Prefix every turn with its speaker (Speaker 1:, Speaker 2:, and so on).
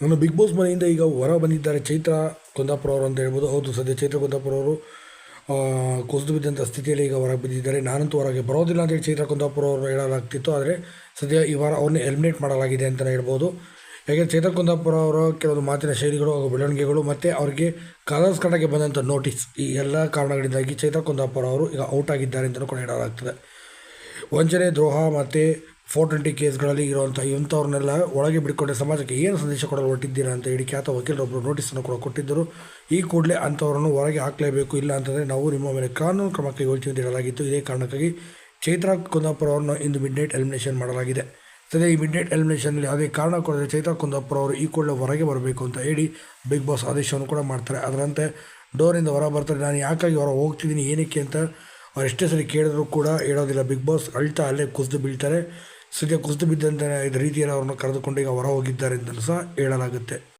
Speaker 1: ನಾನು big boss ಮನೆಯಿಂದ ಈಗ ಹೊರ ಬಂದಿದ್ದಾರೆ ಚೈತ್ರ ಕುಂದಾಪುರ ಅವರು ಅಂತ ಹೇಳ್ಬೋದು. ಹೌದು, ಸದ್ಯ ಚೈತ್ರ ಕುಂದಾಪುರ ಅವರು ಕುಸಿದು ಬಿದ್ದಂಥ ಸ್ಥಿತಿಯಲ್ಲಿ ಈಗ ಹೊರಗೆ ಬಿದ್ದಿದ್ದಾರೆ ನಾನಂತೂ ಹೊರಗೆ ಬರೋದಿಲ್ಲ ಅಂತೇಳಿ ಚೈತ್ರ ಕುಂದಾಪುರ ಅವರು ಹೇಳಲಾಗ್ತಿತ್ತು. ಆದರೆ ಸದ್ಯ ಈ ವಾರ ಅವ್ರನ್ನ ಎಲಿಮಿನೇಟ್ ಮಾಡಲಾಗಿದೆ ಅಂತಲೇ ಹೇಳ್ಬೋದು. ಯಾಕೆಂದರೆ ಚೈತ್ರ ಕುಂದಾಪುರ ಅವರ ಕೆಲವೊಂದು ಮಾತಿನ ಶೈಲಿಗಳು ಹಾಗೂ ಬೆಳವಣಿಗೆಗಳು ಮತ್ತು ಅವರಿಗೆ ಕಲರ್ಸ್ ಕನ್ನಡಕ್ಕೆ ಬಂದಂಥ ನೋಟಿಸ್ ಈ ಎಲ್ಲ ಕಾರಣಗಳಿಂದಾಗಿ ಚೈತ್ರ ಕುಂದಾಪುರ ಅವರು ಈಗ ಔಟ್ ಆಗಿದ್ದಾರೆ ಅಂತಲೂ ಕೂಡ ಹೇಳಲಾಗ್ತದೆ. ವಂಚನೆ, ದ್ರೋಹ ಮತ್ತು ಫೋರ್ ಟ್ವೆಂಟಿ ಕೇಸ್ಗಳಲ್ಲಿ ಇರುವಂಥ ಇಂಥವ್ರನ್ನೆಲ್ಲ ಒಳಗೆ ಬಿಟ್ಕೊಂಡೆ ಸಮಾಜಕ್ಕೆ ಏನು ಸಂದೇಶ ಕೊಡಲು ಹೊರಟಿದ್ದೀರಾ ಅಂತ ಹೇಳಿ ಖ್ಯಾತ ವಕೀಲರೊಬ್ಬರು ನೋಟಿಸನ್ನು ಕೂಡ ಕೊಟ್ಟಿದ್ದರು. ಈ ಕೂಡಲೇ ಅಂಥವ್ರನ್ನು ಹೊರಗೆ ಹಾಕಲೇಬೇಕು, ಇಲ್ಲ ಅಂತಂದರೆ ನಾವು ನಿಮ್ಮ ಮೇಲೆ ಕಾನೂನು ಕ್ರಮ ಕೈಗೊಳ್ತೀವಿ ಅಂತ ಹೇಳಲಾಗಿತ್ತು. ಇದೇ ಕಾರಣಕ್ಕಾಗಿ ಚೈತ್ರ ಕುಂದಾಪುರ ಅವರನ್ನು ಇಂದು ಮಿಡ್ ನೈಟ್ ಎಲಿಮಿನೇಷನ್ ಮಾಡಲಾಗಿದೆ. ಸದ್ಯ ಈ ಮಿಡ್ ನೈಟ್ ಎಲಿಮಿನೇಷನ್ನಲ್ಲಿ ಅದೇ ಕಾರಣ ಕೊಡದೆ ಚೈತ್ರ ಕುಂದಾಪುರ ಅವರು ಈ ಕೂಡಲೇ ಹೊರಗೆ ಬರಬೇಕು ಅಂತ ಹೇಳಿ ಬಿಗ್ ಬಾಸ್ ಆದೇಶವನ್ನು ಕೂಡ ಮಾಡ್ತಾರೆ. ಅದರಂತೆ ಡೋರಿಂದ ಹೊರ ಬರ್ತಾರೆ. ನಾನು ಯಾಕಾಗಿ ಹೊರ ಹೋಗ್ತಿದ್ದೀನಿ, ಏನಕ್ಕೆ ಅಂತ ಅವ್ರು ಎಷ್ಟೇ ಸರಿ ಕೇಳಿದ್ರು ಕೂಡ ಹೇಳೋದಿಲ್ಲ. ಬಿಗ್ ಬಾಸ್ ಅಳ್ತಾ ಅಲ್ಲೇ ಕುಸಿದು ಬೀಳ್ತಾರೆ. ಸದ್ಯ ಕುಸಿದು ಬಿದ್ದಂಥ ರೀತಿಯಲ್ಲಿ ಅವ್ರನ್ನ ಕರೆದುಕೊಂಡು ಈಗ ಹೊರ ಹೋಗಿದ್ದಾರೆ ಅಂತಲೂ ಸಹ ಹೇಳಲಾಗುತ್ತೆ.